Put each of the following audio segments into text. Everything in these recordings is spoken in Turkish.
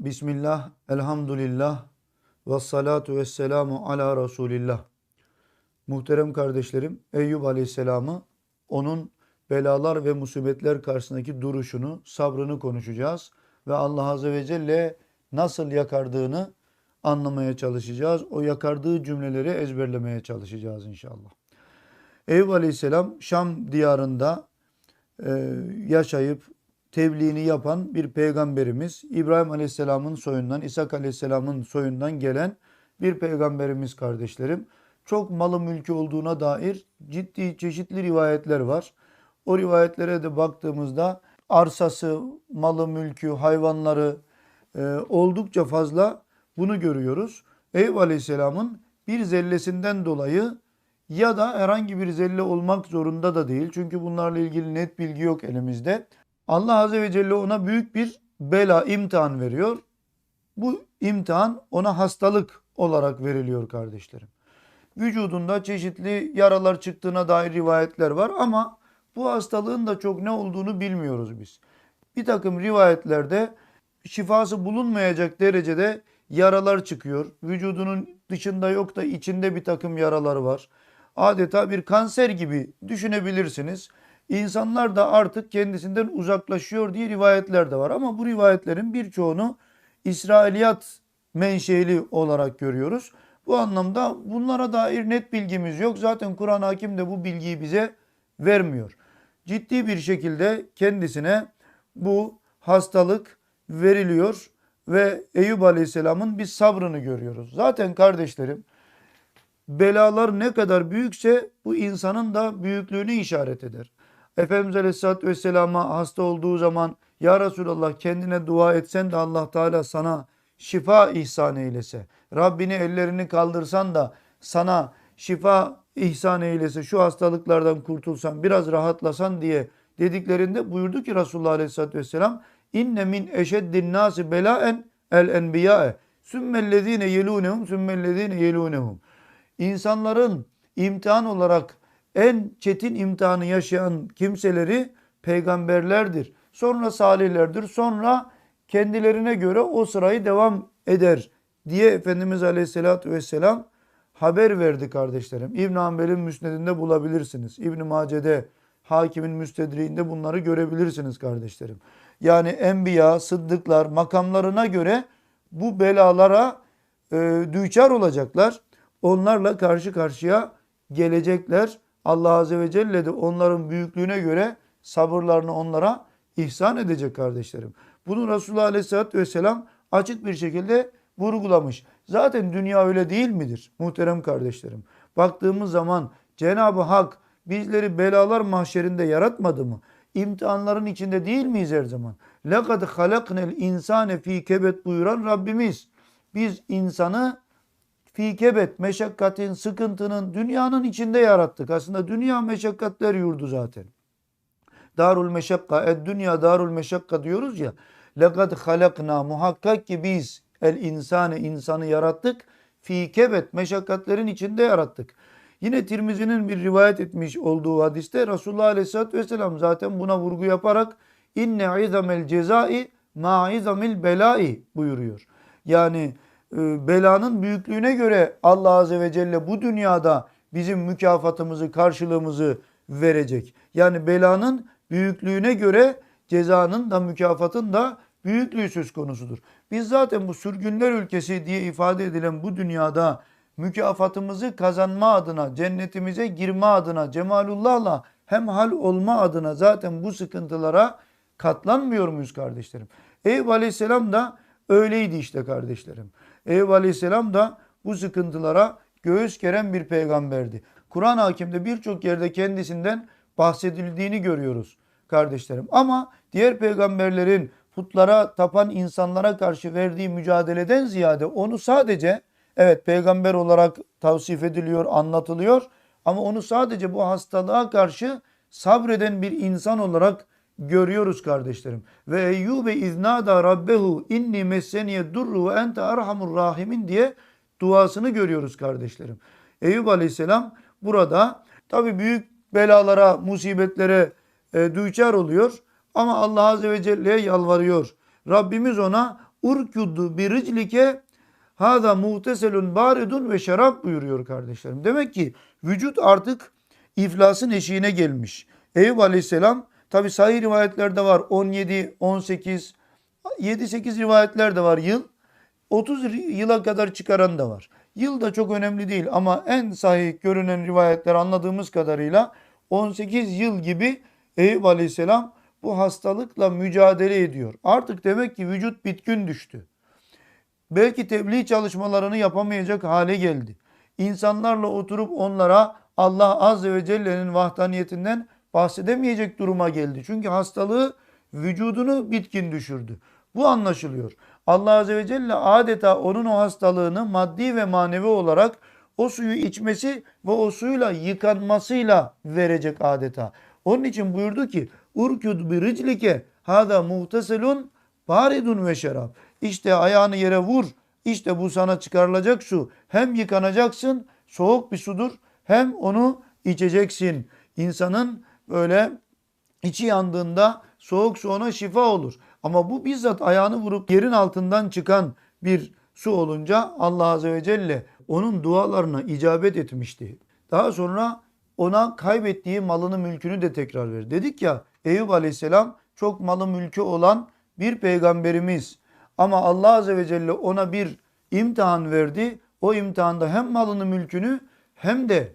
Bismillah, elhamdülillah, ve salatu ve selamu ala Resulillah. Muhterem kardeşlerim, Eyüp Aleyhisselam'ı, onun belalar ve musibetler karşısındaki duruşunu, sabrını konuşacağız. Ve Allah Azze ve Celle nasıl yakardığını anlamaya çalışacağız. O yakardığı cümleleri ezberlemeye çalışacağız inşallah. Eyüp Aleyhisselam Şam diyarında e, yaşayıp tebliğini yapan bir peygamberimiz. İbrahim Aleyhisselam'ın soyundan, İshak Aleyhisselam'ın soyundan gelen bir peygamberimiz kardeşlerim. Çok malı mülkü olduğuna dair ciddi çeşitli rivayetler var. O rivayetlere de baktığımızda arsası, malı mülkü, hayvanları e, oldukça fazla bunu görüyoruz. Eyüp Aleyhisselam'ın bir zellesinden dolayı ya da herhangi bir zelle olmak zorunda da değil. Çünkü bunlarla ilgili net bilgi yok elimizde. Allah Azze ve Celle ona büyük bir bela, imtihan veriyor. Bu imtihan ona hastalık olarak veriliyor kardeşlerim. Vücudunda çeşitli yaralar çıktığına dair rivayetler var ama bu hastalığın da çok ne olduğunu bilmiyoruz biz. Bir takım rivayetlerde şifası bulunmayacak derecede yaralar çıkıyor. Vücudunun dışında yok da içinde bir takım yaralar var. Adeta bir kanser gibi düşünebilirsiniz. İnsanlar da artık kendisinden uzaklaşıyor diye rivayetler de var. Ama bu rivayetlerin birçoğunu İsrailiyat menşeli olarak görüyoruz. Bu anlamda bunlara dair net bilgimiz yok. Zaten Kur'an hakim de bu bilgiyi bize vermiyor. Ciddi bir şekilde kendisine bu hastalık veriliyor ve Eyüp Aleyhisselam'ın bir sabrını görüyoruz. Zaten kardeşlerim belalar ne kadar büyükse bu insanın da büyüklüğünü işaret eder. Efendimiz Aleyhisselatü Vesselam'a hasta olduğu zaman Ya Resulallah kendine dua etsen de Allah Teala sana şifa ihsan eylese. Rabbini ellerini kaldırsan da sana şifa ihsan eylese şu hastalıklardan kurtulsan biraz rahatlasan diye dediklerinde buyurdu ki Resulullah Aleyhisselatü Vesselam inne min eşeddin nasi belaen el enbiya'e sümmellezine yelunehum sümmellezine yelunehum İnsanların imtihan olarak en çetin imtihanı yaşayan kimseleri peygamberlerdir. Sonra salihlerdir. Sonra kendilerine göre o sırayı devam eder diye Efendimiz Aleyhisselatü Vesselam haber verdi kardeşlerim. İbn Hanbel'in müsnedinde bulabilirsiniz. İbn Mace'de, hakimin müstedriğinde bunları görebilirsiniz kardeşlerim. Yani enbiya, sıddıklar makamlarına göre bu belalara e, düçar olacaklar. Onlarla karşı karşıya gelecekler. Allah Azze ve Celle de onların büyüklüğüne göre sabırlarını onlara ihsan edecek kardeşlerim. Bunu Resulullah Aleyhisselatü Vesselam açık bir şekilde vurgulamış. Zaten dünya öyle değil midir muhterem kardeşlerim? Baktığımız zaman Cenab-ı Hak bizleri belalar mahşerinde yaratmadı mı? İmtihanların içinde değil miyiz her zaman? لَقَدْ خَلَقْنَا الْاِنْسَانَ ف۪ي kebet buyuran Rabbimiz. Biz insanı fi kebet, meşakkatin, sıkıntının dünyanın içinde yarattık. Aslında dünya meşakkatler yurdu zaten. Darul meşakka, ed dünya darul meşakka diyoruz ya. Lekad halakna muhakkak ki biz el insane insanı yarattık. Fi kebet meşakkatlerin içinde yarattık. Yine Tirmizi'nin bir rivayet etmiş olduğu hadiste Resulullah Aleyhisselatü Vesselam zaten buna vurgu yaparak inne izamel cezai ma izamil belai buyuruyor. Yani belanın büyüklüğüne göre Allah Azze ve Celle bu dünyada bizim mükafatımızı, karşılığımızı verecek. Yani belanın büyüklüğüne göre cezanın da mükafatın da büyüklüğü söz konusudur. Biz zaten bu sürgünler ülkesi diye ifade edilen bu dünyada mükafatımızı kazanma adına, cennetimize girme adına, cemalullahla hem hal olma adına zaten bu sıkıntılara katlanmıyor muyuz kardeşlerim? Eyüp Aleyhisselam da öyleydi işte kardeşlerim. Eyüp Aleyhisselam da bu sıkıntılara göğüs geren bir peygamberdi. Kur'an hakimde birçok yerde kendisinden bahsedildiğini görüyoruz kardeşlerim. Ama diğer peygamberlerin putlara tapan insanlara karşı verdiği mücadeleden ziyade onu sadece evet peygamber olarak tavsif ediliyor, anlatılıyor ama onu sadece bu hastalığa karşı sabreden bir insan olarak görüyoruz kardeşlerim. Ve Eyyube iznada rabbehu inni messeniye durru ve ente erhamur rahimin diye duasını görüyoruz kardeşlerim. Eyüp aleyhisselam burada tabi büyük belalara, musibetlere e, düçar oluyor ama Allah azze ve celle'ye yalvarıyor. Rabbimiz ona urkudu bir riclike hada muhteselun baridun ve şarap buyuruyor kardeşlerim. Demek ki vücut artık iflasın eşiğine gelmiş. Eyüp Aleyhisselam tabi sahih rivayetlerde var 17, 18, 7-8 rivayetler de var yıl. 30 yıla kadar çıkaran da var. Yıl da çok önemli değil ama en sahih görünen rivayetler anladığımız kadarıyla 18 yıl gibi Eyüp Aleyhisselam bu hastalıkla mücadele ediyor. Artık demek ki vücut bitkin düştü. Belki tebliğ çalışmalarını yapamayacak hale geldi. İnsanlarla oturup onlara Allah Azze ve Celle'nin vahdaniyetinden bahsedemeyecek duruma geldi. Çünkü hastalığı vücudunu bitkin düşürdü. Bu anlaşılıyor. Allah Azze ve Celle adeta onun o hastalığını maddi ve manevi olarak o suyu içmesi ve o suyla yıkanmasıyla verecek adeta. Onun için buyurdu ki urkud bir riclike hada muhteselun baridun ve şerab. İşte ayağını yere vur. İşte bu sana çıkarılacak su. Hem yıkanacaksın soğuk bir sudur hem onu içeceksin. İnsanın böyle içi yandığında soğuk su ona şifa olur. Ama bu bizzat ayağını vurup yerin altından çıkan bir su olunca Allah Azze ve Celle onun dualarına icabet etmişti. Daha sonra ona kaybettiği malını mülkünü de tekrar verir. Dedik ya Eyüp Aleyhisselam çok malı mülkü olan bir peygamberimiz. Ama Allah Azze ve Celle ona bir imtihan verdi. O imtihanda hem malını mülkünü hem de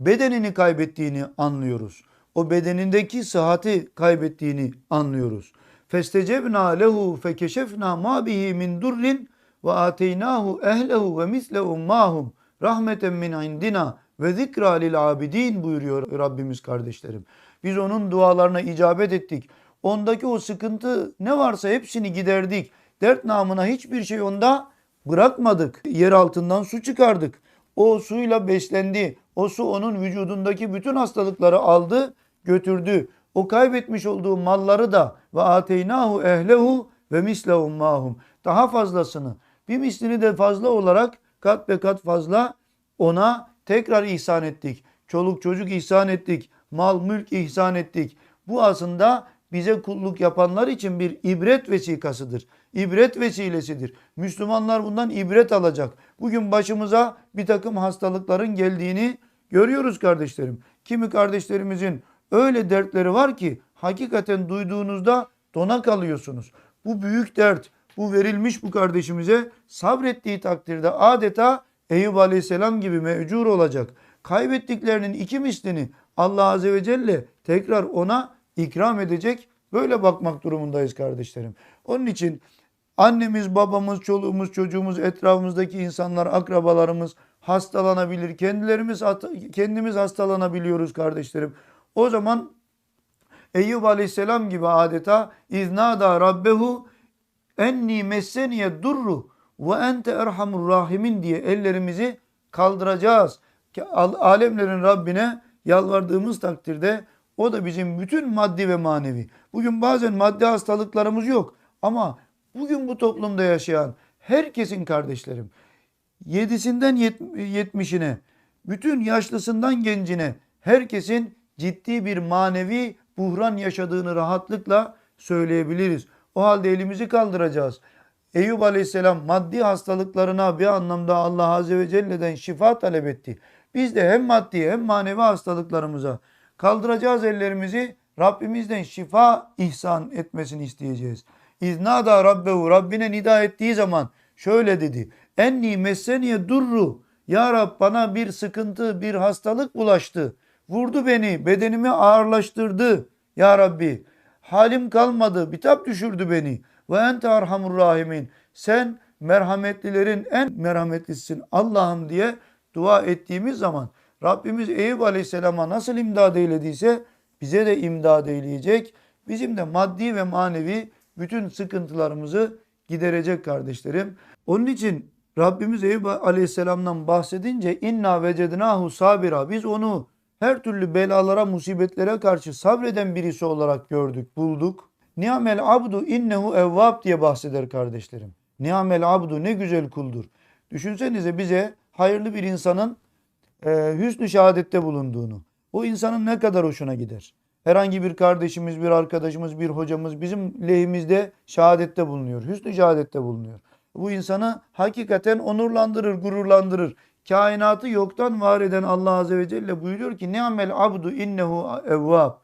bedenini kaybettiğini anlıyoruz. O bedenindeki sıhhati kaybettiğini anlıyoruz. Festecebna lehu fekeşefna ma bihi min durrin ve ateynahu ehlehu ve mislehum mahum rahmeten min indina ve zikra lil abidin buyuruyor Rabbimiz kardeşlerim. Biz onun dualarına icabet ettik. Ondaki o sıkıntı ne varsa hepsini giderdik. Dert namına hiçbir şey onda bırakmadık. Yer altından su çıkardık. O suyla beslendi. O su onun vücudundaki bütün hastalıkları aldı, götürdü. O kaybetmiş olduğu malları da ve ateynahu ehlehu ve mislehum mahum. Daha fazlasını, bir mislini de fazla olarak kat be kat fazla ona tekrar ihsan ettik. Çoluk çocuk ihsan ettik. Mal mülk ihsan ettik. Bu aslında bize kulluk yapanlar için bir ibret vesikasıdır. İbret vesilesidir. Müslümanlar bundan ibret alacak. Bugün başımıza bir takım hastalıkların geldiğini görüyoruz kardeşlerim. Kimi kardeşlerimizin öyle dertleri var ki hakikaten duyduğunuzda dona kalıyorsunuz. Bu büyük dert, bu verilmiş bu kardeşimize sabrettiği takdirde adeta Eyüp Aleyhisselam gibi mevcur olacak. Kaybettiklerinin iki mislini Allah Azze ve Celle tekrar ona ikram edecek. Böyle bakmak durumundayız kardeşlerim. Onun için annemiz, babamız, çoluğumuz, çocuğumuz, etrafımızdaki insanlar, akrabalarımız hastalanabilir. Kendilerimiz kendimiz hastalanabiliyoruz kardeşlerim. O zaman Eyyub Aleyhisselam gibi adeta iznada rabbehu enni messeniye durru ve ente erhamur rahimin diye ellerimizi kaldıracağız. Alemlerin Rabbine yalvardığımız takdirde o da bizim bütün maddi ve manevi. Bugün bazen maddi hastalıklarımız yok ama bugün bu toplumda yaşayan herkesin kardeşlerim yedisinden yetmişine bütün yaşlısından gencine herkesin ciddi bir manevi buhran yaşadığını rahatlıkla söyleyebiliriz. O halde elimizi kaldıracağız. Eyüp Aleyhisselam maddi hastalıklarına bir anlamda Allah Azze ve Celle'den şifa talep etti. Biz de hem maddi hem manevi hastalıklarımıza kaldıracağız ellerimizi Rabbimizden şifa ihsan etmesini isteyeceğiz. İznada Rabbehu Rabbine nida ettiği zaman şöyle dedi. Enni messeniye durru. Ya Rab bana bir sıkıntı, bir hastalık bulaştı. Vurdu beni, bedenimi ağırlaştırdı. Ya Rabbi halim kalmadı, bitap düşürdü beni. Ve ente arhamur rahimin. Sen merhametlilerin en merhametlisisin Allah'ım diye dua ettiğimiz zaman Rabbimiz Eyüp Aleyhisselam'a nasıl imdad eylediyse bize de imdad eyleyecek. Bizim de maddi ve manevi bütün sıkıntılarımızı giderecek kardeşlerim. Onun için Rabbimiz Eyüp Aleyhisselam'dan bahsedince inna vecednahu sabira biz onu her türlü belalara, musibetlere karşı sabreden birisi olarak gördük, bulduk. Ni'mel abdu innehu evvab diye bahseder kardeşlerim. Ni'mel abdu ne güzel kuldur. Düşünsenize bize hayırlı bir insanın e, hüsnü şehadette bulunduğunu. O insanın ne kadar hoşuna gider. herhangi bir kardeşimiz, bir arkadaşımız, bir hocamız bizim lehimizde şehadette bulunuyor. Hüsnü şehadette bulunuyor. Bu insanı hakikaten onurlandırır, gururlandırır. Kainatı yoktan var eden Allah Azze ve Celle buyuruyor ki Ni'mel abdu innehu evvab.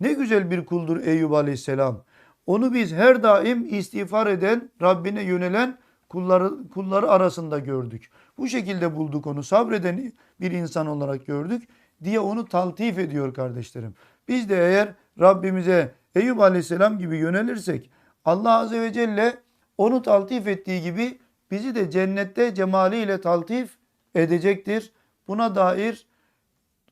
Ne güzel bir kuldur Eyüp Aleyhisselam. Onu biz her daim istiğfar eden, Rabbine yönelen kulları, kulları arasında gördük. Bu şekilde bulduk onu. Sabreden bir insan olarak gördük diye onu taltif ediyor kardeşlerim. Biz de eğer Rabbimize Eyüp Aleyhisselam gibi yönelirsek Allah Azze ve Celle onu taltif ettiği gibi bizi de cennette cemaliyle taltif edecektir. Buna dair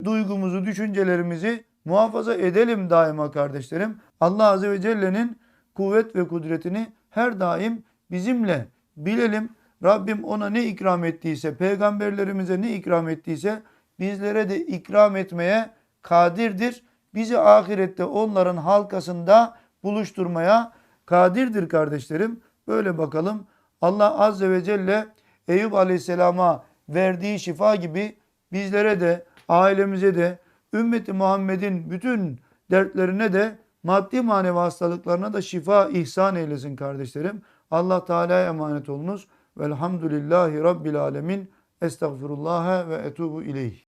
duygumuzu, düşüncelerimizi muhafaza edelim daima kardeşlerim. Allah Azze ve Celle'nin kuvvet ve kudretini her daim bizimle bilelim. Rabbim ona ne ikram ettiyse, peygamberlerimize ne ikram ettiyse bizlere de ikram etmeye kadirdir. Bizi ahirette onların halkasında buluşturmaya kadirdir kardeşlerim. Böyle bakalım. Allah Azze ve Celle Eyüp Aleyhisselam'a verdiği şifa gibi bizlere de, ailemize de, ümmeti Muhammed'in bütün dertlerine de maddi manevi hastalıklarına da şifa ihsan eylesin kardeşlerim. Allah Teala'ya emanet olunuz. Velhamdülillahi Rabbil Alemin. Estağfirullah ve etubu ileyh.